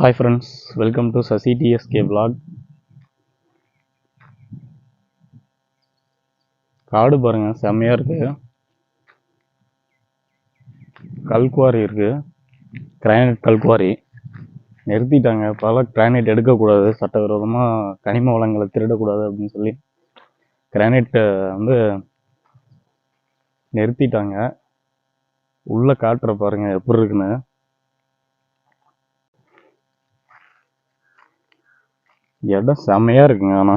Hi friends welcome to Sasi TSK vlog. காடு பாருங்கள் செம்மையாக இருக்குது கல்குவாரி இருக்குது கிரானைட் கல்குவாரி. நிறுத்திட்டாங்க. பல கிரானைட் எடுக்கக்கூடாது. சட்டவிரோதமாக கனிம வளங்களை திருடக்கூடாது அப்படின்னு சொல்லி கிரானைட்டை வந்து நிறுத்திட்டாங்க. உள்ளே காட்டுற பாருங்கள் எப்படி இருக்குன்னு. இடம் செம்மையா இருக்குங்க ஆனா.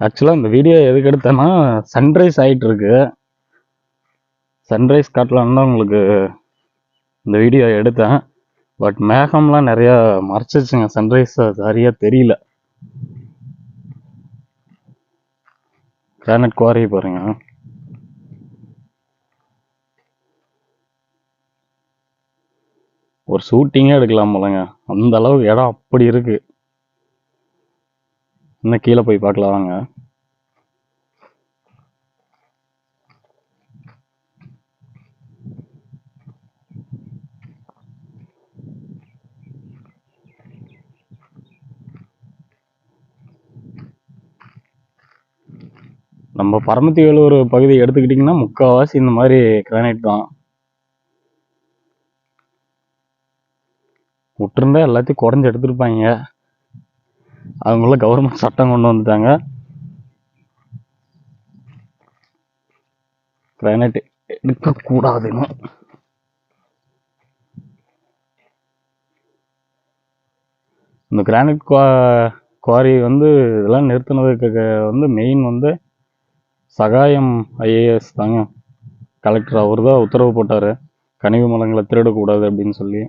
ஆக்சுவலாக இந்த வீடியோ எதுக்கு எடுத்தேன்னா சன்ரைஸ் ஆகிட்டு இருக்கு சன்ரைஸ் காட்டலான்னு தான் உங்களுக்கு இந்த வீடியோ எடுத்தேன். பட் மேகம்லாம் நிறையா மறைச்சிச்சுங்க சன்ரைஸ் சரியாக தெரியல. கிரானைட் குவாரியை பாருங்க. ஒரு ஷூட்டிங்கே எடுக்கலாம் போலங்க. அந்த அளவுக்கு இடம் அப்படி இருக்கு. இன்னும் கீழே போய் பார்க்கலாம் வாங்க. நம்ம பரமத்தி வேலூர் பகுதி எடுத்துக்கிட்டிங்கன்னா முக்கால்வாசி இந்த மாதிரி கிரானைட் தான். விட்டுருந்தா எல்லாத்தையும் குறைஞ்சி எடுத்துருப்பாங்க. அவங்கள கவர்மெண்ட் சட்டம் கொண்டு வந்துட்டாங்க. கிரானைட் எடுக்கக்கூடாதுன்னு இந்த கிரானைட் குவா குவாரி வந்து இதெல்லாம் நிறுத்தினதுக்கு வந்து மெயின் வந்து சகாயம் ஐஏஎஸ் தாங்க. கலெக்டர் அவர் தான் உத்தரவு போட்டார். கனிவு மலங்களை திருடக்கூடாது அப்படின்னு சொல்லி.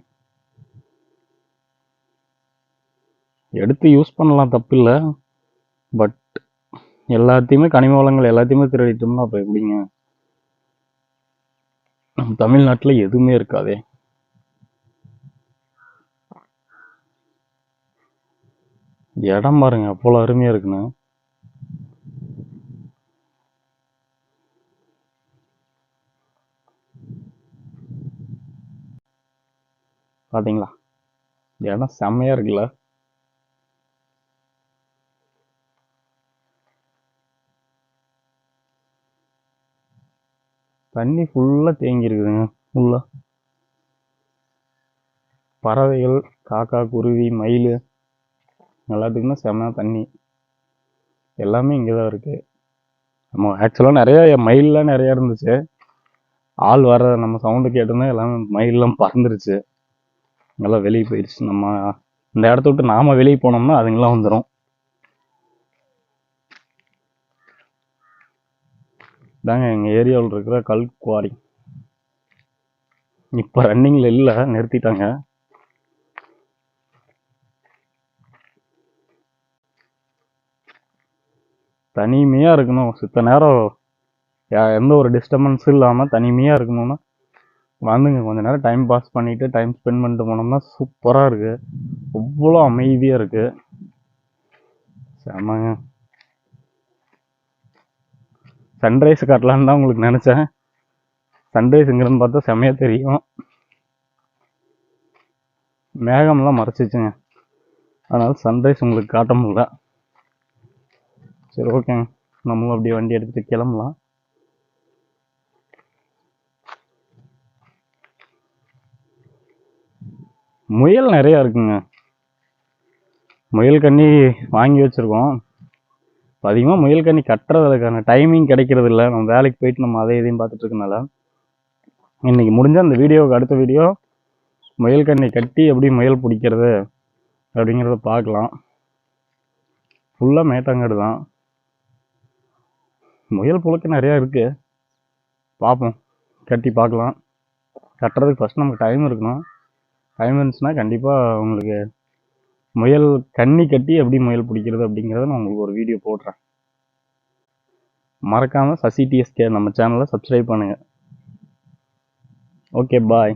எடுத்து யூஸ் பண்ணலாம் தப்பில்லை. பட் எல்லாத்தையுமே கனிம வளங்கள் எல்லாத்தையுமே திருடிட்டோம்னா அப்போ எப்படிங்க? தமிழ்நாட்டில் எதுவுமே இருக்காதே. இடம் பாருங்க அவ்வளோ அருமையாக இருக்குன்னு. பார்த்தீங்களா இடம் செம்மையாக இருக்குல்ல? தண்ணி ஃபுல்லாக தேங்கியிருக்குதுங்க ஃபுல்லாக பறவைகள் காக்கா குருவி மயில் எல்லாத்துக்குமே செம்மையாக தண்ணி. எல்லாமே இங்கே தான் இருக்குது நம்ம ஆக்சுவலாக நிறையா மயில்லாம் நிறையா இருந்துச்சு. ஆள் வர நம்ம சவுண்டு கேட்டோன்னே எல்லாமே மயிலெல்லாம் பறந்துருச்சு. எல்லாம் வெளியே போயிடுச்சு நம்ம இந்த இடத்த விட்டு நாம வெளியே போனோம்னா அதுங்கெல்லாம் வந்துடும் தாங்க எங்கள் ஏரியாவில் இருக்கிற கல் குவாரி. இப்போ ரன்னிங்கில் இல்லை நிறுத்திட்டாங்க. தனிமையாக இருக்கணும். சித்த நேரம் எந்த ஒரு டிஸ்டர்பன்ஸும் இல்லாமல் தனிமையாக இருக்கணும்னா வந்துங்க கொஞ்ச நேரம் டைம் பாஸ் பண்ணிவிட்டு டைம் ஸ்பெண்ட் பண்ணிட்டு போனோம்னா சூப்பராக இருக்குது அவ்வளோ அமைதியாக இருக்குது செமங்க சன்ரைஸ் காட்டலான்னு தான் உங்களுக்கு நினச்சேன். சன்ரைஸ் பார்த்தா செமையாக தெரியும். மேகம்லாம் மறைச்சிச்சுங்க. அதனால் சன்ரைஸ் உங்களுக்கு காட்ட முடியல. சரி ஓகேங்க நம்மளும் அப்படியே வண்டி எடுத்துகிட்டு கிளம்பலாம். முயல் நிறையா இருக்குங்க. முயல் கண்ணி வாங்கி வச்சுருக்கோம். அதிகமாக முயல் கண்ணி கட்டுறதுக்கான டைமிங் கிடைக்கிறது இல்லை. நம்ம வேலைக்கு போயிட்டு நம்ம அதை இதையும் பார்த்துட்டு இருக்கனால. இன்னைக்கு முடிஞ்ச அந்த வீடியோவுக்கு அடுத்த வீடியோ முயல் கண்ணி கட்டி எப்படி முயல் பிடிக்கிறது அப்படிங்கிறத பார்க்கலாம். ஃபுல்லாக மேட்டாங்காடு தான். முயல் புழுக்க நிறையா இருக்குது பார்ப்போம். கட்டி பார்க்கலாம். கட்டுறதுக்கு ஃபஸ்ட் நமக்கு டைம் இருக்கணும். டைம் இருந்துச்சுன்னா கண்டிப்பாக உங்களுக்கு முயல் கண்ணி கட்டி எப்படி முயல் பிடிக்கிறது அப்படிங்கிறத நான் உங்களுக்கு ஒரு வீடியோ போடுறேன். மறக்காமல் சசி டிஎஸ்கே நம்ம சேனலை சப்ஸ்கிரைப் பண்ணுங்கள் ஓகே பாய்